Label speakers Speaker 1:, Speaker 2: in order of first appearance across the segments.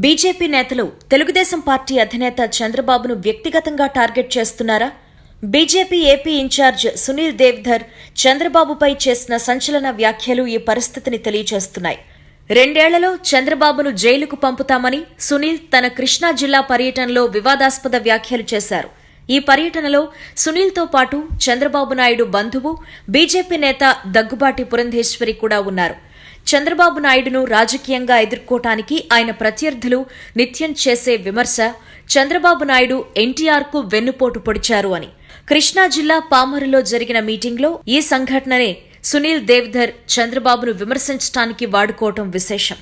Speaker 1: BJP నేతలు Telugu Desam party అధినేత చంద్రబాబును వ్యక్తిగతంగా టార్గెట్ చేస్తున్నారా? BJP AP in-charge Sunil Deodhar చంద్రబాబుపై చేసిన సంచలన వ్యాఖ్యలు ఈ పరిస్థితిని తెలియజేస్తున్నాయి. రెండేళ్ళలో చంద్రబాబును జైలుకు పంపుతామని సునీల్ తన కృష్ణా జిల్లా పర్యటనలో వివాదాస్పద వ్యాఖ్యలు చేశారు. ఈ పర్యటనలో సునీల్తో పాటు చంద్రబాబు నాయుడు బంధువు బీజేపీ నేత దగ్గుబాటి పురంధేశ్వరి కూడా ఉన్నారు. చంద్రబాబు నాయుడును రాజకీయంగా ఎదుర్కోవటానికి ఆయన ప్రత్యర్థులు నిత్యం చేసే విమర్శ చంద్రబాబు నాయుడు ఎన్టీఆర్కు వెన్నుపోటు పొడిచారు అని. కృష్ణా జిల్లా పామరులో జరిగిన మీటింగ్లో ఈ సంఘటననే సునీల్ దేవ్ధర్ చంద్రబాబును విమర్శించడానికి వాడుకోవటం విశేషం.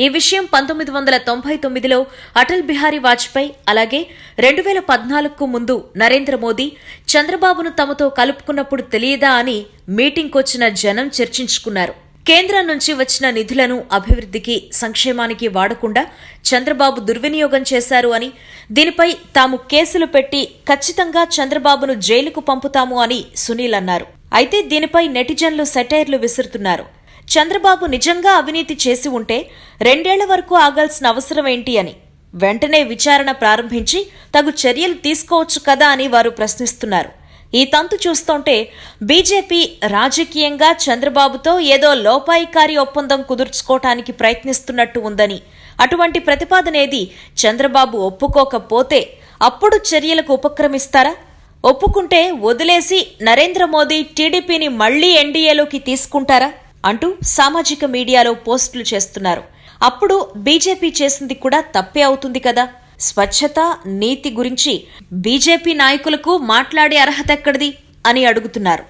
Speaker 1: ఈ విషయం పంతొమ్మిది వందల తొంభై తొమ్మిదిలో అటల్ బిహారీ వాజ్పేయి అలాగే రెండు వేల పద్నాలుగుకు ముందు నరేంద్ర మోదీ చంద్రబాబును తమతో కలుపుకున్నప్పుడు తెలియదా అని మీటింగ్కొచ్చిన జనం చర్చించుకున్నారు. కేంద్రం నుంచి వచ్చిన నిధులను అభివృద్ధికి సంక్షేమానికి వాడకుండా చంద్రబాబు దుర్వినియోగం చేశారు అని దీనిపై తాము కేసులు పెట్టి ఖచ్చితంగా చంద్రబాబును జైలుకు పంపుతాము అని సునీల్ అన్నారు. అయితే దీనిపై నెటిజన్లు సెటైర్లు విసురుతున్నారు. చంద్రబాబు నిజంగా అవినీతి చేసి ఉంటే రెండేళ్ళ వరకు ఆగాల్సిన అవసరం ఏంటి అని వెంటనే విచారణ ప్రారంభించి తగు చర్యలు తీసుకోవచ్చు కదా అని వారు ప్రశ్నిస్తున్నారు. ఈ తంతు చూస్తుంటే బీజేపీ రాజకీయంగా చంద్రబాబుతో ఏదో లోపాయికారి ఒప్పందం కుదుర్చుకోవటానికి ప్రయత్నిస్తున్నట్టు ఉందని అటువంటి ప్రతిపాదనేది చంద్రబాబు ఒప్పుకోకపోతే అప్పుడు చర్యలకు ఉపక్రమిస్తారా? ఒప్పుకుంటే వదిలేసి నరేంద్ర మోదీ టీడీపీని మళ్ళీ ఎన్డీఏలోకి తీసుకుంటారా? అంటూ సామాజిక మీడియాలో పోస్టులు చేస్తున్నారు. అప్పుడు బీజేపీ చేసింది కూడా తప్పే అవుతుంది కదా? స్వచ్ఛత నీతి గురించి బీజేపీ నాయకులకు మాట్లాడే అర్హత ఎక్కడిది? అని అడుగుతున్నారు.